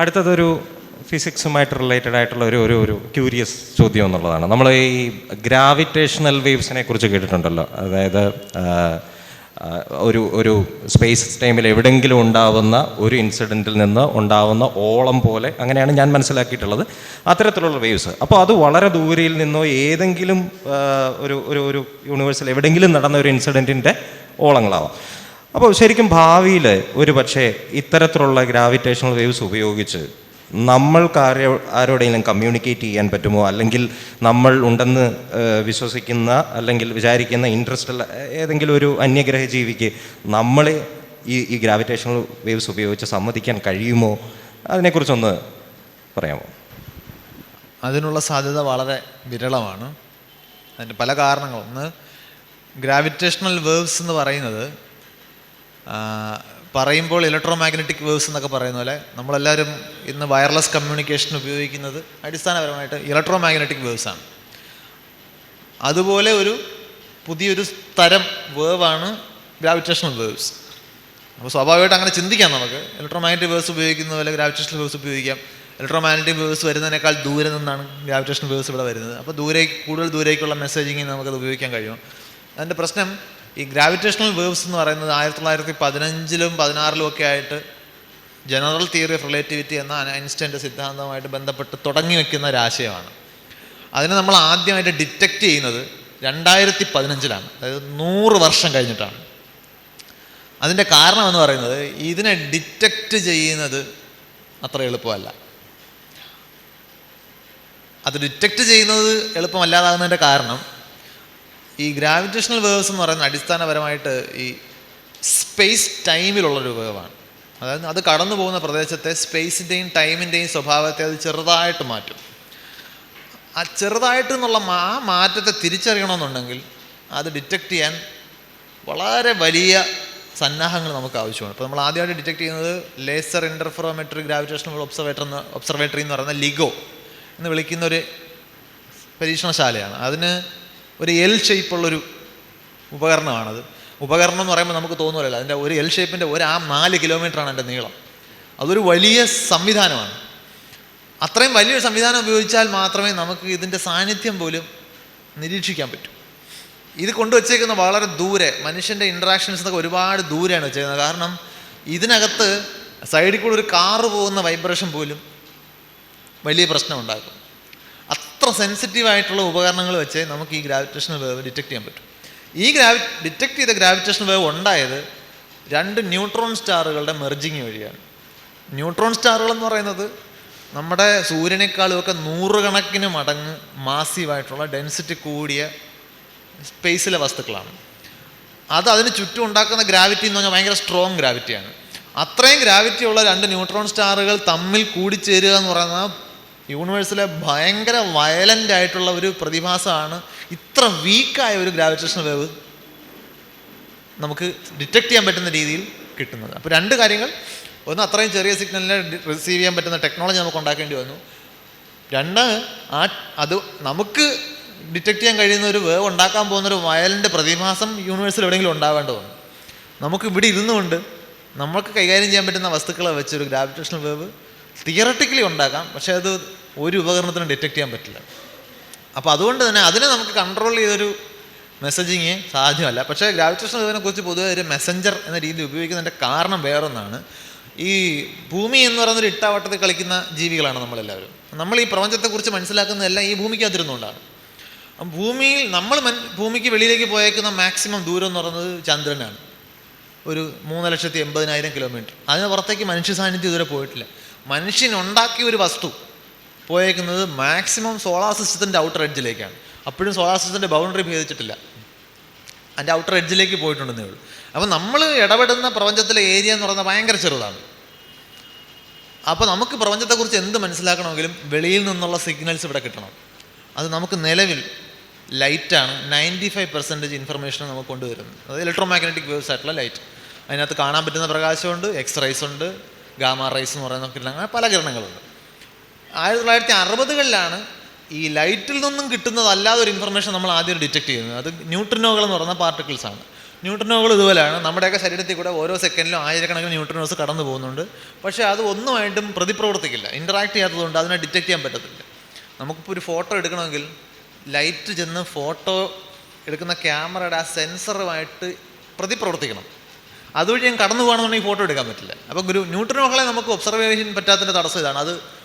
അടുത്തതൊരു ഫിസിക്സുമായിട്ട് റിലേറ്റഡ് ആയിട്ടുള്ള ഒരു ഒരു ക്യൂരിയസ് ചോദ്യം എന്നുള്ളതാണ്. നമ്മൾ ഈ ഗ്രാവിറ്റേഷണൽ വേവ്സിനെ കുറിച്ച് കേട്ടിട്ടുണ്ടല്ലോ. അതായത് ഒരു ഒരു സ്പേസ് ടൈമിൽ എവിടെയെങ്കിലും ഉണ്ടാവുന്ന ഒരു ഇൻസിഡന്റിൽ നിന്ന് ഉണ്ടാവുന്ന ഓളം പോലെ അങ്ങനെയാണ് ഞാൻ മനസ്സിലാക്കിയിട്ടുള്ളത്. അത്തരത്തിലുള്ള വേവ്സ് അപ്പോൾ അത് വളരെ ദൂരയിൽ നിന്നോ ഏതെങ്കിലും ഒരു ഒരു ഒരു യൂണിവേഴ്സിൽ എവിടെയെങ്കിലും നടന്ന ഒരു ഇൻസിഡന്റിന്റെ ഓളങ്ങളാവാം. അപ്പോൾ ശരിക്കും ഭാവിയിൽ ഒരു പക്ഷേ ഇത്തരത്തിലുള്ള ഗ്രാവിറ്റേഷണൽ വേവ്സ് ഉപയോഗിച്ച് നമ്മൾക്ക് ആരോ ആരോടെങ്കിലും കമ്മ്യൂണിക്കേറ്റ് ചെയ്യാൻ പറ്റുമോ? അല്ലെങ്കിൽ നമ്മൾ ഉണ്ടെന്ന് വിശ്വസിക്കുന്ന അല്ലെങ്കിൽ വിചാരിക്കുന്ന ഇൻട്രസ്റ്റ് ഏതെങ്കിലും ഒരു അന്യഗ്രഹ ജീവിക്ക് നമ്മളെ ഈ ഈ ഗ്രാവിറ്റേഷണൽ വേവ്സ് ഉപയോഗിച്ച് സമ്മതിക്കാൻ കഴിയുമോ? അതിനെക്കുറിച്ചൊന്ന് പറയാമോ? അതിനുള്ള സാധ്യത വളരെ വിരളമാണ്. അതിന്റെ പല കാരണങ്ങളും ഒന്ന് ഗ്രാവിറ്റേഷണൽ വേവ്സ് എന്ന് പറയുന്നത് പറയുമ്പോൾ ഇലക്ട്രോ മാഗ്നറ്റിക് വേവ്സ് എന്നൊക്കെ പറയുന്ന പോലെ നമ്മളെല്ലാവരും ഇന്ന് വയർലെസ് കമ്മ്യൂണിക്കേഷൻ ഉപയോഗിക്കുന്നത് അടിസ്ഥാനപരമായിട്ട് ഇലക്ട്രോ മാഗ്നറ്റിക് വേവ്സാണ് അതുപോലെ ഒരു പുതിയൊരു തരം വേവാണ് ഗ്രാവിറ്റേഷണൽ വേവ്സ്. അപ്പോൾ സ്വാഭാവികമായിട്ട് അങ്ങനെ ചിന്തിക്കാം നമുക്ക്. ഇലക്ട്രോ മാഗ്നറ്റിക് വേവ്സ് ഉപയോഗിക്കുന്ന പോലെ ഗ്രാവിറ്റേഷണൽ വേവ്സ് ഉപയോഗിക്കാം. ഇലക്ട്രോ മാഗ്നറ്റിക് വേവ്സ് വരുന്നതിനേക്കാൾ ദൂരെ നിന്നാണ് ഗ്രാവിറ്റേഷണൽ വേവ്സ് ഇവിടെ വരുന്നത്. അപ്പോൾ ദൂരേക്ക് കൂടുതൽ ദൂരേക്കുള്ള മെസ്സേജിങ്ങിന് നമുക്കത് ഉപയോഗിക്കാൻ കഴിയും. അതിന്റെ പ്രശ്നം ഈ ഗ്രാവിറ്റേഷണൽ വേവ്സ് എന്ന് പറയുന്നത് ആയിരത്തി തൊള്ളായിരത്തി പതിനഞ്ചിലും പതിനാറിലും ഒക്കെ ആയിട്ട് ജനറൽ തിയറി ഓഫ് റിലേറ്റിവിറ്റി എന്ന ഐൻസ്റ്റൈന്റെ സിദ്ധാന്തവുമായിട്ട് ബന്ധപ്പെട്ട് തുടങ്ങി വെക്കുന്ന ഒരു ആശയമാണ്. അതിനെ നമ്മൾ ആദ്യമായിട്ട് ഡിറ്റക്റ്റ് ചെയ്യുന്നത് രണ്ടായിരത്തി പതിനഞ്ചിലാണ് അതായത് നൂറ് വർഷം കഴിഞ്ഞിട്ടാണ്. അതിന്റെ കാരണം എന്ന് പറയുന്നത് ഇതിനെ ഡിറ്റക്റ്റ് ചെയ്യുന്നത് അത്ര എളുപ്പമല്ല. അത് ഡിറ്റക്റ്റ് ചെയ്യുന്നത് എളുപ്പമല്ലാതാകുന്നതിന്റെ കാരണം ഈ ഗ്രാവിറ്റേഷണൽ വേവ്സ് എന്ന് പറയുന്നത് അടിസ്ഥാനപരമായിട്ട് ഈ സ്പേസ് ടൈമിലുള്ളൊരു വേവാണ് അതായത് അത് കടന്നു പോകുന്ന പ്രദേശത്തെ സ്പേസിന്റെയും ടൈമിന്റെയും സ്വഭാവത്തെ അത് ചെറുതായിട്ട് മാറ്റും. ആ ചെറുതായിട്ട് എന്നുള്ള ആ മാറ്റത്തെ തിരിച്ചറിയണമെന്നുണ്ടെങ്കിൽ അത് ഡിറ്റക്റ്റ് ചെയ്യാൻ വളരെ വലിയ സന്നാഹങ്ങൾ നമുക്ക് ആവശ്യമാണ്. ഇപ്പോൾ നമ്മൾ ആദ്യമായിട്ട് ഡിറ്റക്ട് ചെയ്യുന്നത് ലേസർ ഇന്റർഫറോമെട്രി ഗ്രാവിറ്റേഷണൽ ഒബ്സർവേറ്റർ എന്ന് ഒബ്സർവേറ്ററി എന്ന് പറയുന്ന ലിഗോ എന്ന് വിളിക്കുന്ന ഒരു പരീക്ഷണശാലയാണ്. അതിന് ഒരു എൽ ഷേപ്പുള്ളൊരു ഉപകരണമാണത്. ഉപകരണം എന്ന് പറയുമ്പോൾ നമുക്ക് തോന്നുമല്ലോ അതിന്റെ ഒരു എൽ ഷേപ്പിന്റെ ഒരു ആ നാല് കിലോമീറ്ററാണ് എന്റെ നീളം. അതൊരു വലിയ സംവിധാനമാണ്. അത്രയും വലിയൊരു സംവിധാനം ഉപയോഗിച്ചാൽ മാത്രമേ നമുക്ക് ഇതിന്റെ സാന്നിധ്യം പോലും നിരീക്ഷിക്കാൻ പറ്റൂ. ഇത് കൊണ്ടുവച്ചേക്കുന്ന വളരെ ദൂരെ മനുഷ്യന്റെ ഇൻട്രാക്ഷൻസ് എന്നൊക്കെ ഒരുപാട് ദൂരെയാണ് വെച്ചേക്കുന്നത്. കാരണം ഇതിനകത്ത് സൈഡിൽ കൂടെ ഒരു കാറ് പോകുന്ന വൈബ്രേഷൻ പോലും വലിയ പ്രശ്നം ഉണ്ടാക്കും അത്ര സെൻസിറ്റീവ് ആയിട്ടുള്ള ഉപകരണങ്ങൾ വെച്ച് നമുക്ക് ഈ ഗ്രാവിറ്റേഷണൽ വേവ് ഡിറ്റക്ട് ചെയ്യാൻ പറ്റും. ഈ ഗ്രാവി ഡിറ്റക്ട് ചെയ്ത ഗ്രാവിറ്റേഷണൽ വേവ് ഉണ്ടായത് രണ്ട് ന്യൂട്രോൺ സ്റ്റാറുകളുടെ മെർജിങ് വഴിയാണ്. ന്യൂട്രോൺ സ്റ്റാറുകൾ എന്ന് പറയുന്നത് നമ്മുടെ സൂര്യനേക്കാളും ഒക്കെ നൂറുകണക്കിന് മടങ്ങ് മാസീവായിട്ടുള്ള ഡെൻസിറ്റി കൂടിയ സ്പേസിലെ വസ്തുക്കളാണ്. അത് അതിന് ചുറ്റും ഉണ്ടാക്കുന്ന ഗ്രാവിറ്റി എന്ന് പറഞ്ഞാൽ ഭയങ്കര സ്ട്രോങ് ഗ്രാവിറ്റിയാണ് അത്രയും ഗ്രാവിറ്റി ഉള്ള രണ്ട് ന്യൂട്രോൺ സ്റ്റാറുകൾ തമ്മിൽ കൂടിച്ചേരുക എന്ന് പറയുന്ന യൂണിവേഴ്സിലെ ഭയങ്കര വയലന്റ് ആയിട്ടുള്ള ഒരു പ്രതിഭാസമാണ് ഇത്ര വീക്കായ ഒരു ഗ്രാവിറ്റേഷൻ വേവ് നമുക്ക് ഡിറ്റക്ട് ചെയ്യാൻ പറ്റുന്ന രീതിയിൽ കിട്ടുന്നത്. അപ്പോൾ രണ്ട് കാര്യങ്ങൾ. ഒന്ന് അത്രയും ചെറിയ സിഗ്നലിനെ റിസീവ് ചെയ്യാൻ പറ്റുന്ന ടെക്നോളജി നമുക്ക് ഉണ്ടാക്കേണ്ടി വന്നു. രണ്ട് ആ അത് നമുക്ക് ഡിറ്റക്ട് ചെയ്യാൻ കഴിയുന്ന ഒരു വേവ് ഉണ്ടാക്കാൻ പോകുന്ന ഒരു വയലിന്റെ പ്രതിഭാസം യൂണിവേഴ്സിൽ എവിടെയെങ്കിലും ഉണ്ടാവേണ്ടി വന്നു. നമുക്ക് ഇവിടെ ഇരുന്നുകൊണ്ട് നമുക്ക് കൈകാര്യം ചെയ്യാൻ പറ്റുന്ന വസ്തുക്കളെ വെച്ചൊരു ഗ്രാവിറ്റേഷണൽ വേവ് തിയറട്ടിക്കലി ഉണ്ടാക്കാം പക്ഷേ അത് ഒരു ഉപകരണത്തിനും ഡിറ്റക്ട് ചെയ്യാൻ പറ്റില്ല. അപ്പോൾ അതുകൊണ്ട് തന്നെ അതിനെ നമുക്ക് കൺട്രോൾ ചെയ്തൊരു മെസ്സേജിങ് സാധ്യമല്ല. പക്ഷേ ഗ്രാവിറ്റേഷൻ ഇതിനെക്കുറിച്ച് കുറിച്ച് പൊതുവെ ഒരു മെസ്സഞ്ചർ എന്ന രീതിയിൽ ഉപയോഗിക്കുന്നതിന്റെ കാരണം വേറൊന്നാണ്. ഈ ഭൂമി എന്ന് പറയുന്നൊരു ഇട്ടാവട്ടത്തിൽ കളിക്കുന്ന ജീവികളാണ് നമ്മളെല്ലാവരും. നമ്മൾ ഈ പ്രപഞ്ചത്തെക്കുറിച്ച് മനസ്സിലാക്കുന്നതെല്ലാം ഈ ഭൂമിക്കകത്തിരുന്നുകൊണ്ടാണ്. ഭൂമിയിൽ നമ്മൾ മൻ ഭൂമിക്ക് വെളിയിലേക്ക് പോയേക്കുന്ന മാക്സിമം ദൂരം എന്ന് പറയുന്നത് ചന്ദ്രനാണ്. ഒരു മൂന്ന് ലക്ഷത്തി എൺപതിനായിരം കിലോമീറ്റർ അതിന് പുറത്തേക്ക് മനുഷ്യ സാന്നിധ്യം ഇതുവരെ പോയിട്ടില്ല. മനുഷ്യൻ ഉണ്ടാക്കിയ ഒരു വസ്തു പോയേക്കുന്നത് മാക്സിമം സോളാർ സിസ്റ്റത്തിന്റെ ഔട്ടർ എഡ്ജിലേക്കാണ് അപ്പോഴും സോളാർ സിസ്റ്റത്തിന്റെ ബൗണ്ടറി ഭേദിച്ചിട്ടില്ല. അതിന്റെ ഔട്ടർ എഡ്ജിലേക്ക് പോയിട്ടുണ്ടെന്നേ ഉള്ളൂ. അപ്പോൾ നമ്മൾ ഇടപെടുന്ന പ്രപഞ്ചത്തിലെ ഏരിയ എന്ന് പറയുന്നത് ഭയങ്കര ചെറുതാണ്. അപ്പോൾ നമുക്ക് പ്രപഞ്ചത്തെക്കുറിച്ച് എന്ത് മനസ്സിലാക്കണമെങ്കിലും വെളിയിൽ നിന്നുള്ള സിഗ്നൽസ് ഇവിടെ കിട്ടണം. അത് നമുക്ക് നിലവിൽ ലൈറ്റാണ് നയന്റി ഫൈവ് പെർസെന്റേജ് ഇൻഫർമേഷൻ നമുക്ക് കൊണ്ടുവരുന്നത്. അത് ഇലക്ട്രോ മാഗ്നറ്റിക് വേവ്സ് ആയിട്ടുള്ള ലൈറ്റ് അതിനകത്ത് കാണാൻ പറ്റുന്ന പ്രകാശമുണ്ട് എക്സ്റേസ് ഉണ്ട് ഗാമ റൈസ് എന്ന് പറയുന്ന കിരണങ്ങൾ പല കിരണങ്ങളുണ്ട്. ആയിരത്തി തൊള്ളായിരത്തി അറുപതുകളിലാണ് ഈ ലൈറ്റിൽ നിന്നും കിട്ടുന്നതല്ലാതെ ഒരു ഇൻഫർമേഷൻ നമ്മൾ ആദ്യം ഡിറ്റക്ട് ചെയ്യുന്നത്. അത് ന്യൂട്രിനോകൾ എന്ന് പറയുന്ന പാർട്ടിക്കിൾസ് ആണ്. ന്യൂട്രിനോകൾ ഇതുപോലെയാണ്. നമ്മുടെയൊക്കെ ശരീരത്തിൽ കൂടെ ഓരോ സെക്കൻഡിലും ആയിരക്കണക്കിന് ന്യൂട്രിനോസ് കടന്നു പോകുന്നുണ്ട്. പക്ഷേ അത് ഒന്നുമായിട്ടും പ്രതിപ്രവർത്തിക്കില്ല. ഇന്ററാക്ട് ചെയ്യാത്തതുകൊണ്ട് അതിനെ ഡിറ്റക്ട് ചെയ്യാൻ പറ്റത്തില്ല. നമുക്കിപ്പോൾ ഒരു ഫോട്ടോ എടുക്കണമെങ്കിൽ ലൈറ്റ് ചെന്ന് ഫോട്ടോ എടുക്കുന്ന ക്യാമറയുടെ ആ സെൻസറുമായിട്ട് പ്രതിപ്രവർത്തിക്കണം. അതുവഴി ഞാൻ കടന്നു പോകണമെന്നുണ്ടെങ്കിൽ ഫോട്ടോ എടുക്കാൻ പറ്റില്ല. അപ്പോൾ ഗുരു ന്യൂട്രനോകളെ നമുക്ക് ഒബ്സർവേഷൻ പറ്റാത്തതിന്റെ തടസ്സം ഇതാണ്. അത്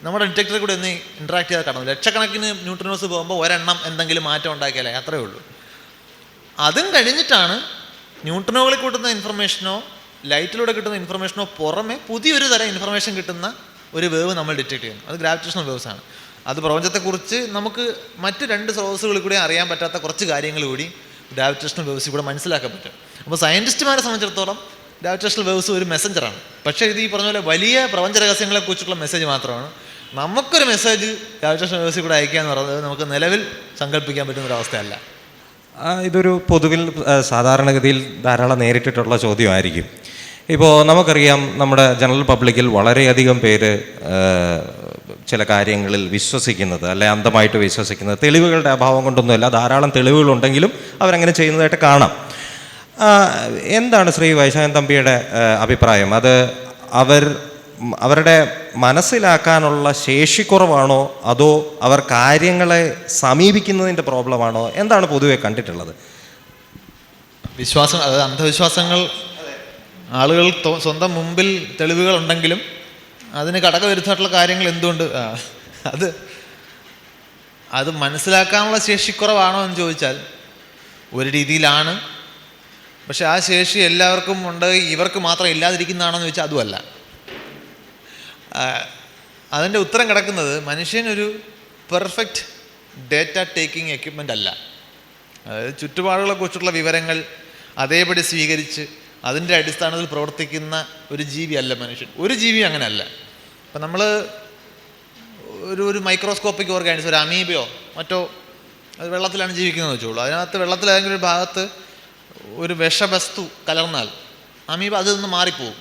നമ്മുടെ ഡിറ്റക്ടറിൽ കൂടെ ഒന്ന് ഇൻട്രാക്ട് ചെയ്താൽ കടന്നു ലക്ഷക്കണക്കിന് ന്യൂട്രനോസ് പോകുമ്പോൾ ഒരെണ്ണം എന്തെങ്കിലും മാറ്റം ഉണ്ടാക്കിയാലേ അത്രേ ഉള്ളൂ. അതും കഴിഞ്ഞിട്ടാണ് ന്യൂട്രിനോകളിൽ കിട്ടുന്ന ഇൻഫർമേഷനോ ലൈറ്റിലൂടെ കിട്ടുന്ന ഇൻഫർമേഷനോ പുറമെ പുതിയൊരു തരം ഇൻഫർമേഷൻ കിട്ടുന്ന ഒരു വേവ് നമ്മൾ ഡിറ്റക്ട് ചെയ്യുന്നു. അത് ഗ്രാവിറ്റേഷണൽ വേവ്സ് ആണ്. അത് പ്രപഞ്ചത്തെക്കുറിച്ച് നമുക്ക് മറ്റ് രണ്ട് സ്രോതസ്സുകളിൽ കൂടി അറിയാൻ പറ്റാത്ത കുറച്ച് കാര്യങ്ങൾ കൂടി ഗ്രാവിറ്റേഷണൽ വേവ്സ് കൂടെ മനസ്സിലാക്കാൻ പറ്റും. അപ്പോൾ സയന്റിസ്റ്റുമാരെ സംബന്ധിച്ചിടത്തോളം ഗ്രാവിറ്റേഷണൽ വേവ്സ് ഒരു മെസ്സഞ്ചറാണ് പക്ഷേ ഇത് ഈ പറഞ്ഞ പോലെ വലിയ പ്രപഞ്ച രഹസ്യങ്ങളെക്കുറിച്ചുള്ള മെസ്സേജ് മാത്രമാണ്. നമുക്കൊരു മെസ്സേജ് ഗ്രാവിറ്റേഷണൽ വേവ്സിൽ കൂടെ അയക്കുക എന്ന് പറയുന്നത് നമുക്ക് നിലവിൽ സങ്കല്പിക്കാൻ പറ്റുന്ന ഒരു അവസ്ഥയല്ല. ഇതൊരു പൊതുവിൽ സാധാരണഗതിയിൽ ധാരാളം നേരിട്ടിട്ടുള്ള ചോദ്യമായിരിക്കും. ഇപ്പോൾ നമുക്കറിയാം നമ്മുടെ ജനറൽ പബ്ലിക്കിൽ വളരെയധികം പേര് ചില കാര്യങ്ങളിൽ വിശ്വസിക്കുന്നത് അല്ലെ അന്ധമായിട്ട് വിശ്വസിക്കുന്നത് തെളിവുകളുടെ അഭാവം കൊണ്ടൊന്നുമല്ല ധാരാളം തെളിവുകളുണ്ടെങ്കിലും അവരങ്ങനെ ചെയ്യുന്നതായിട്ട് കാണാം. എന്താണ് ശ്രീ വൈശാഖൻ തമ്പിയുടെ അഭിപ്രായം? അത് അവർ അവരുടെ മനസ്സിലാക്കാനുള്ള ശേഷിക്കുറവാണോ അതോ അവർ കാര്യങ്ങളെ സമീപിക്കുന്നതിന്റെ പ്രോബ്ലമാണോ? എന്താണ് പൊതുവെ കണ്ടിട്ടുള്ളത്? വിശ്വാസം അതായത് അന്ധവിശ്വാസങ്ങൾ ആളുകൾ സ്വന്തം മുമ്പിൽ തെളിവുകൾ ഉണ്ടെങ്കിലും അതിന് ഘടകവിരുദ്ധമായിട്ടുള്ള കാര്യങ്ങൾ എന്തുകൊണ്ട്? അത് അത് മനസ്സിലാക്കാനുള്ള ശേഷിക്കുറവാണോ എന്ന് ചോദിച്ചാൽ ഒരു രീതിയിലാണ് പക്ഷെ ആ ശേഷി എല്ലാവർക്കും ഉണ്ട് ഇവർക്ക് മാത്രം ഇല്ലാതിരിക്കുന്നതാണെന്ന് ചോദിച്ചാൽ അതുമല്ല. അതിന്റെ ഉത്തരം കിടക്കുന്നത് മനുഷ്യനൊരു പെർഫെക്റ്റ് ഡേറ്റ ടേക്കിംഗ് എക്യുപ്മെന്റ് അല്ല. അതായത് ചുറ്റുപാടുകളെക്കുറിച്ചുള്ള വിവരങ്ങൾ അതേപടി സ്വീകരിച്ച് അതിന്റെ അടിസ്ഥാനത്തിൽ പ്രവർത്തിക്കുന്ന ഒരു ജീവിയല്ല മനുഷ്യൻ. ഒരു ജീവി അങ്ങനെയല്ല. അപ്പം നമ്മൾ ഒരു ഒരു മൈക്രോസ്കോപ്പിക് ഓർഗാനിസം ഒരു അമീബയോ മറ്റോ അത് വെള്ളത്തിലാണ് ജീവിക്കുന്നത് വെച്ചോളൂ അതിനകത്ത് വെള്ളത്തിൽ ഏതെങ്കിലും ഒരു ഭാഗത്ത് ഒരു വിഷവസ്തു കലർന്നാൽ അമീബ അതിൽ നിന്ന് മാറിപ്പോവും.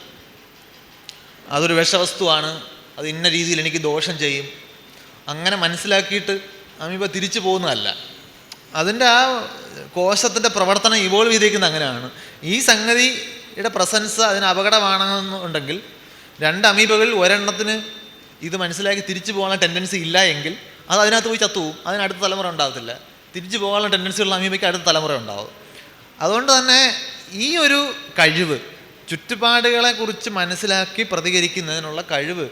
അതൊരു വിഷവസ്തുവാണ് അത് ഇന്ന രീതിയിൽ എനിക്ക് ദോഷം ചെയ്യും. അങ്ങനെ മനസ്സിലാക്കിയിട്ട് അമീബ തിരിച്ചു പോകുന്നതല്ല. അതിന്റെ ആ കോശത്തിന്റെ പ്രവർത്തനം ഇവോൾവ് ചെയ്തേക്കുന്നത് അങ്ങനെയാണ്. ഈ സംഗതിയുടെ പ്രസൻസ് അതിന് അപകടമാണെന്നുണ്ടെങ്കിൽ രണ്ട് അമീബകൾ ഒരെണ്ണത്തിന് ഇത് മനസ്സിലാക്കി തിരിച്ചു പോകാനുള്ള ടെൻഡൻസി ഇല്ല എങ്കിൽ അത് അതിനകത്ത് പോയി ചത്തുപോകും. അതിന് അടുത്ത തലമുറ ഉണ്ടാകത്തില്ല. തിരിച്ചു പോകാനുള്ള ടെൻഡൻസി ഉള്ള അമീബയ്ക്ക് അടുത്ത തലമുറ ഉണ്ടാവും. അതുകൊണ്ട് തന്നെ ഈ ഒരു കഴിവ് ചുറ്റുപാടുകളെ കുറിച്ച് മനസ്സിലാക്കി പ്രതികരിക്കുന്നതിനുള്ള കഴിവ്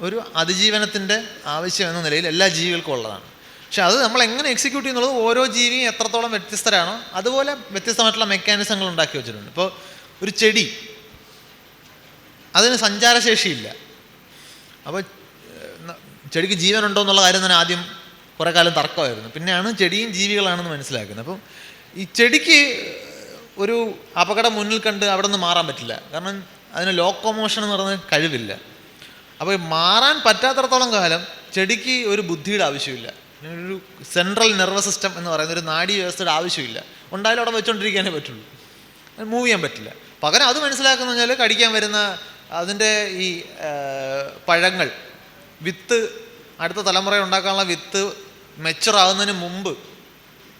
ഒരു അതിജീവനത്തിന്റെ ആവശ്യം എന്ന നിലയിൽ എല്ലാ ജീവികൾക്കും ഉള്ളതാണ്. പക്ഷെ അത് നമ്മൾ എങ്ങനെ എക്സിക്യൂട്ട് ചെയ്യുന്നുള്ളത് ഓരോ ജീവിയും എത്രത്തോളം വ്യത്യസ്തരാണോ അതുപോലെ വ്യത്യസ്തമായിട്ടുള്ള മെക്കാനിസങ്ങൾ ഉണ്ടാക്കി വെച്ചിട്ടുണ്ട്. ഇപ്പോൾ ഒരു ചെടി അതിന് സഞ്ചാരശേഷിയില്ല. അപ്പോൾ ചെടിക്ക് ജീവനുണ്ടോ എന്നുള്ള കാര്യം തന്നെ ആദ്യം കുറേ കാലം തർക്കമായിരുന്നു. പിന്നെയാണ് ചെടിയും ജീവികളാണെന്ന് മനസ്സിലാക്കുന്നത്. അപ്പം ഈ ചെടിക്ക് ഒരു അപകടം മുന്നിൽ കണ്ട് അവിടെ നിന്ന് മാറാൻ പറ്റില്ല. കാരണം അതിന് ലോക്കോമോഷൻ എന്ന് പറയുന്ന കഴിവില്ല. അപ്പോൾ മാറാൻ പറ്റാത്തടത്തോളം കാലം ചെടിക്ക് ഒരു ബുദ്ധിയുടെ ആവശ്യമില്ല. ഒരു സെൻട്രൽ നെർവസ് സിസ്റ്റം എന്ന് പറയുന്ന ഒരു നാഡി വ്യവസ്ഥയുടെ ആവശ്യമില്ല. ഉണ്ടായാലും അവിടെ വെച്ചുകൊണ്ടിരിക്കാനേ പറ്റുള്ളൂ. മൂവ് ചെയ്യാൻ പറ്റില്ല. പകരം അത് മനസ്സിലാക്കുന്ന കടിക്കാൻ വരുന്ന അതിന്റെ ഈ പഴങ്ങൾ വിത്ത് അടുത്ത തലമുറ ഉണ്ടാക്കാനുള്ള വിത്ത് മെച്ചുറാകുന്നതിന് മുമ്പ്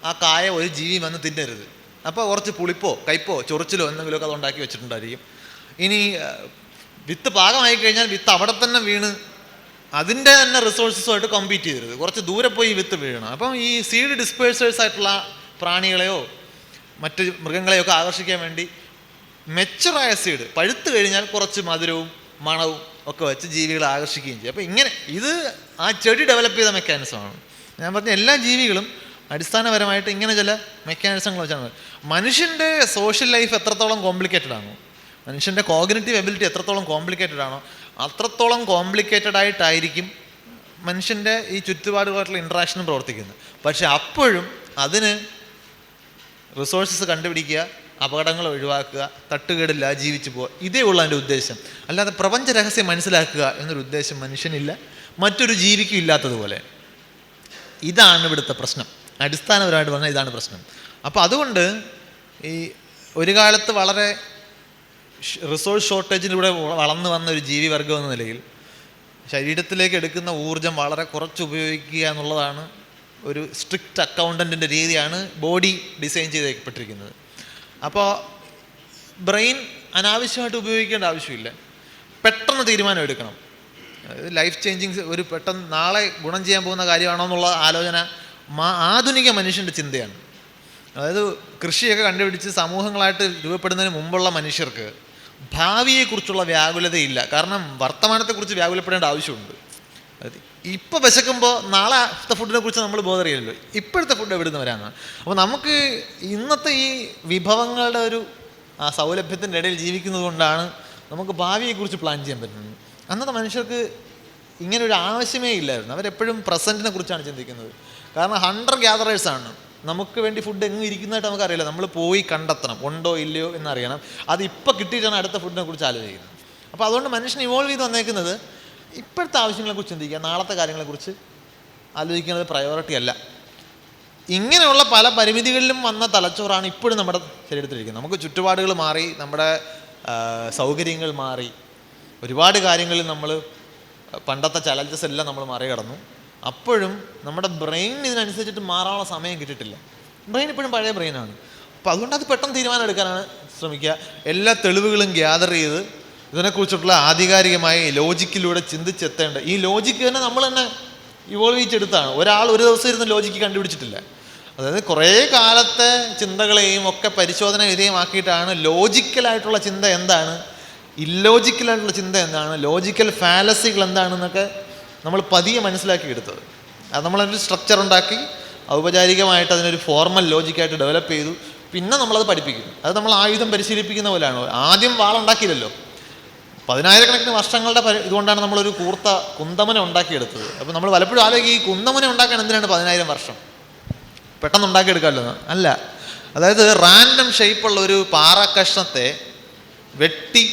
ആ കായ ഒരു ജീവി വന്ന് തിന്നരുത്. അപ്പോൾ കുറച്ച് പുളിപ്പോ കയ്പോ ചൊറിച്ചിലോ എന്തെങ്കിലുമൊക്കെ അത് ഉണ്ടാക്കി വെച്ചിട്ടുണ്ടായിരിക്കും. ഇനി വിത്ത് പാകമായി കഴിഞ്ഞാൽ വിത്ത് അവിടെ തന്നെ വീണ് അതിന്റെ തന്നെ റിസോഴ്സസുമായിട്ട് കമ്പീറ്റ് ചെയ്തരുത് കുറച്ച് ദൂരെ പോയി വിത്ത് വീഴണം. അപ്പം ഈ സീഡ് ഡിസ്പേഴ്സേഴ്സ് ആയിട്ടുള്ള പ്രാണികളെയോ മറ്റ് മൃഗങ്ങളെയൊക്കെ ആകർഷിക്കാൻ വേണ്ടി മെച്ചറായ സീഡ് പഴുത്ത് കഴിഞ്ഞാൽ കുറച്ച് മധുരവും മണവും ഒക്കെ വെച്ച് ജീവികളെ ആകർഷിക്കുകയും ചെയ്യും. അപ്പോൾ ഇങ്ങനെ ഇത് ആ ചെടി ഡെവലപ്പ് ചെയ്ത മെക്കാനിസമാണ് ഞാൻ പറഞ്ഞ എല്ലാ ജീവികളും അടിസ്ഥാനപരമായിട്ട് ഇങ്ങനെ ചില മെക്കാനിസങ്ങൾ വെച്ചാണ് മനുഷ്യന്റെ സോഷ്യൽ ലൈഫ് എത്രത്തോളം കോംപ്ലിക്കേറ്റഡ് ആണോ മനുഷ്യന്റെ കോഗ്നറ്റീവ് എബിലിറ്റി എത്രത്തോളം കോംപ്ലിക്കേറ്റഡ് ആണോ അത്രത്തോളം കോംപ്ലിക്കേറ്റഡ് ആയിട്ടായിരിക്കും മനുഷ്യന്റെ ഈ ചുറ്റുപാടുമായിട്ടുള്ള ഇൻട്രാക്ഷനും പ്രവർത്തിക്കുന്നത്. പക്ഷേ അപ്പോഴും അതിന് റിസോഴ്സസ് കണ്ടുപിടിക്കുക അപകടങ്ങൾ ഒഴിവാക്കുക തട്ടുകേടില്ല ജീവിച്ചു പോവുക ഇതേ ഉള്ളൂ അതിന്റെ ഉദ്ദേശം. അല്ലാതെ പ്രപഞ്ച രഹസ്യം മനസ്സിലാക്കുക എന്നൊരു ഉദ്ദേശം മനുഷ്യനില്ല. മറ്റൊരു ജീവിക്കും ഇല്ലാത്തതുപോലെ. ഇതാണ് ഇവിടുത്തെ പ്രശ്നം. അടിസ്ഥാനപരമായിട്ട് പറഞ്ഞാൽ ഇതാണ് പ്രശ്നം. അപ്പോൾ അതുകൊണ്ട് ഈ ഒരു കാലത്ത് വളരെ റിസോഴ്സ് ഷോർട്ടേജിലൂടെ വളർന്നു വന്ന ഒരു ജീവിവർഗം എന്ന നിലയിൽ ശരീരത്തിലേക്ക് എടുക്കുന്ന ഊർജം വളരെ കുറച്ച് ഉപയോഗിക്കുക എന്നുള്ളതാണ് ഒരു സ്ട്രിക്റ്റ് അക്കൗണ്ടന്റിന്റെ രീതിയാണ് ബോഡി ഡിസൈൻ ചെയ്തേക്കപ്പെട്ടിരിക്കുന്നത്. അപ്പോൾ ബ്രെയിൻ അനാവശ്യമായിട്ട് ഉപയോഗിക്കേണ്ട ആവശ്യമില്ല. പെട്ടെന്ന് തീരുമാനം എടുക്കണം ലൈഫ് ചേഞ്ചിങ് ഒരു പെട്ടെന്ന് നാളെ ഗുണം ചെയ്യാൻ പോകുന്ന കാര്യമാണോ എന്നുള്ള ആലോചന ആധുനിക മനുഷ്യന്റെ ചിന്തയാണ്. അതായത് കൃഷിയൊക്കെ കണ്ടുപിടിച്ച് സമൂഹങ്ങളായിട്ട് രൂപപ്പെടുന്നതിന് മുമ്പുള്ള മനുഷ്യർക്ക് ഭാവിയെക്കുറിച്ചുള്ള വ്യാകുലതയില്ല. കാരണം വർത്തമാനത്തെക്കുറിച്ച് വ്യാകുലപ്പെടേണ്ട ആവശ്യമുണ്ട്. ഇപ്പോൾ വിശക്കുമ്പോൾ നാളത്തെ ഫുഡിനെ കുറിച്ച് നമ്മൾ ബോധറിയില്ലല്ലോ ഇപ്പോഴത്തെ ഫുഡ് എവിടുന്ന് വരാനാണ് അപ്പോൾ നമുക്ക് ഇന്നത്തെ ഈ വിഭവങ്ങളുടെ ഒരു ആ സൗലഭ്യത്തിന്റെ ഇടയിൽ ജീവിക്കുന്നത് കൊണ്ടാണ് നമുക്ക് ഭാവിയെക്കുറിച്ച് പ്ലാൻ ചെയ്യാൻ പറ്റുന്നത്. അന്നത്തെ മനുഷ്യർക്ക് ഇങ്ങനെ ഒരു ആവശ്യമേ ഇല്ലായിരുന്നു. അവരെപ്പോഴും പ്രസന്റിനെ കുറിച്ചാണ് ചിന്തിക്കുന്നത്. കാരണം ഹണ്ടർ ഗ്യാതറേഴ്സാണ് നമുക്ക് വേണ്ടി ഫുഡ് എങ്ങും ഇരിക്കുന്നതായിട്ട് നമുക്കറിയില്ല. നമ്മൾ പോയി കണ്ടെത്തണം. ഉണ്ടോ ഇല്ലയോ എന്നറിയണം. അത് ഇപ്പോൾ കിട്ടിയിട്ടാണ് അടുത്ത ഫുഡിനെ കുറിച്ച് ആലോചിക്കുന്നത്. അപ്പോൾ അതുകൊണ്ട് മനുഷ്യൻ ഇവോൾവ് ചെയ്ത് വന്നേക്കുന്നത് ഇപ്പോഴത്തെ ആവശ്യങ്ങളെക്കുറിച്ച് ചിന്തിക്കുക. നാളത്തെ കാര്യങ്ങളെക്കുറിച്ച് ആലോചിക്കുന്നത് പ്രയോറിറ്റി അല്ല. ഇങ്ങനെയുള്ള പല പരിമിതികളിലും വന്ന തലച്ചോറാണ് ഇപ്പോഴും നമ്മുടെ ശരീരത്തിലിരിക്കുന്നത്. നമുക്ക് ചുറ്റുപാടുകൾ മാറി നമ്മുടെ സൗകര്യങ്ങൾ മാറി. ഒരുപാട് കാര്യങ്ങളിൽ നമ്മൾ പണ്ടത്തെ ചലഞ്ചസ് എല്ലാം നമ്മൾ മറികടന്നു. അപ്പോഴും നമ്മുടെ ബ്രെയിൻ ഇതിനനുസരിച്ചിട്ട് മാറാനുള്ള സമയം കിട്ടിയിട്ടില്ല. ബ്രെയിൻ ഇപ്പോഴും പഴയ ബ്രെയിനാണ് അപ്പോൾ അതുകൊണ്ട് അത് പെട്ടെന്ന് തീരുമാനം എടുക്കാനാണ് ശ്രമിക്കുക. എല്ലാ തെളിവുകളും ഗ്യാദർ ചെയ്ത് ഇതിനെക്കുറിച്ചിട്ടുള്ള ആധികാരികമായ ലോജിക്കിലൂടെ ചിന്തിച്ചെത്തേണ്ട. ഈ ലോജിക്ക് തന്നെ നമ്മൾ തന്നെ ഇവോൾവ് ചെയ്തെടുത്താണ്. ഒരാൾ ഒരു ദിവസം ഇരുന്ന് ലോജിക്ക് കണ്ടുപിടിച്ചിട്ടില്ല. അതായത് കുറേ കാലത്തെ ചിന്തകളെയും ഒക്കെ പരിശോധന വിധേയമാക്കിയിട്ടാണ് ലോജിക്കലായിട്ടുള്ള ചിന്ത എന്താണ്? ഇല്ലോജിക്കലായിട്ടുള്ള ചിന്ത എന്താണ്? ലോജിക്കൽ ഫാലസികൾ എന്താണെന്നൊക്കെ നമ്മൾ പതിയെ മനസ്സിലാക്കി എടുത്തത്. അത് നമ്മളതിന്റെ സ്ട്രക്ചർ ഉണ്ടാക്കി ഔപചാരികമായിട്ട് അതിനൊരു ഫോർമൽ ലോജിക്കായിട്ട് ഡെവലപ്പ് ചെയ്തു. പിന്നെ നമ്മളത് പഠിപ്പിക്കും അത് നമ്മൾ ആയുധം പരിശീലിപ്പിക്കുന്ന പോലെയാണ്. ആദ്യം വാളുണ്ടാക്കിയില്ലല്ലോ പതിനായിരക്കണക്കിന് വർഷങ്ങളുടെ ഇതുകൊണ്ടാണ് നമ്മളൊരു കൂർത്ത കുന്തമന ഉണ്ടാക്കിയെടുത്തത്. അപ്പോൾ നമ്മൾ പലപ്പോഴും ആലോചിക്കും ഈ കുന്തമന ഉണ്ടാക്കാൻ എന്തിനാണ് പതിനായിരം വർഷം? പെട്ടെന്ന് ഉണ്ടാക്കിയെടുക്കാമല്ലോ. അല്ല. അതായത് റാൻഡം ഷേപ്പുള്ള ഒരു പാറ കഷ്ണത്തെ വെട്ടി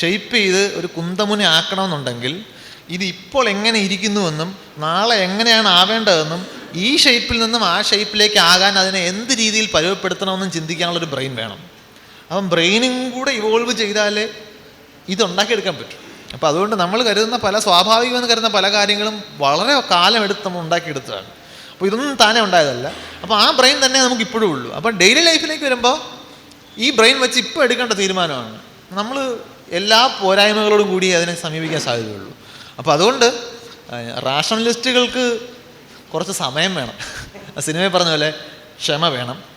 ഷേപ്പ് ചെയ്ത് ഒരു കുന്തമുന ആക്കണമെന്നുണ്ടെങ്കിൽ ഇത് ഇപ്പോൾ എങ്ങനെ ഇരിക്കുന്നുവെന്നും നാളെ എങ്ങനെയാണ് ആവേണ്ടതെന്നും ഈ ഷേപ്പിൽ നിന്നും ആ ഷേപ്പിലേക്ക് ആകാൻ അതിനെ എന്ത് രീതിയിൽ പരുവപ്പെടുത്തണമെന്നും ചിന്തിക്കാനുള്ളൊരു ബ്രെയിൻ വേണം. അപ്പം ബ്രെയിനും കൂടെ ഇവോൾവ് ചെയ്താലേ ഇത് ഉണ്ടാക്കിയെടുക്കാൻ പറ്റും. അപ്പോൾ അതുകൊണ്ട് നമ്മൾ കരുതുന്ന പല സ്വാഭാവികമെന്ന് കരുതുന്ന പല കാര്യങ്ങളും വളരെ കാലം എടുത്ത് നമ്മൾ ഉണ്ടാക്കിയെടുത്തതാണ്. അപ്പോൾ ഇതൊന്നും താനേ ഉണ്ടായതല്ല. അപ്പോൾ ആ ബ്രെയിൻ തന്നെ നമുക്ക് ഇപ്പോഴും ഉള്ളൂ. അപ്പോൾ ഡെയിലി ലൈഫിലേക്ക് വരുമ്പോൾ ഈ ബ്രെയിൻ വെച്ച് ഇപ്പോൾ എടുക്കേണ്ട തീരുമാനമാണ്. നമ്മൾ എല്ലാ പോരായ്മകളോടും കൂടി അതിനെ സമീപിക്കാൻ സാധ്യതയുള്ളൂ. അപ്പോൾ അതുകൊണ്ട് റാഷണലിസ്റ്റുകൾക്ക് കുറച്ച് സമയം വേണം. സിനിമയിൽ പറഞ്ഞ പോലെ ക്ഷമ വേണം.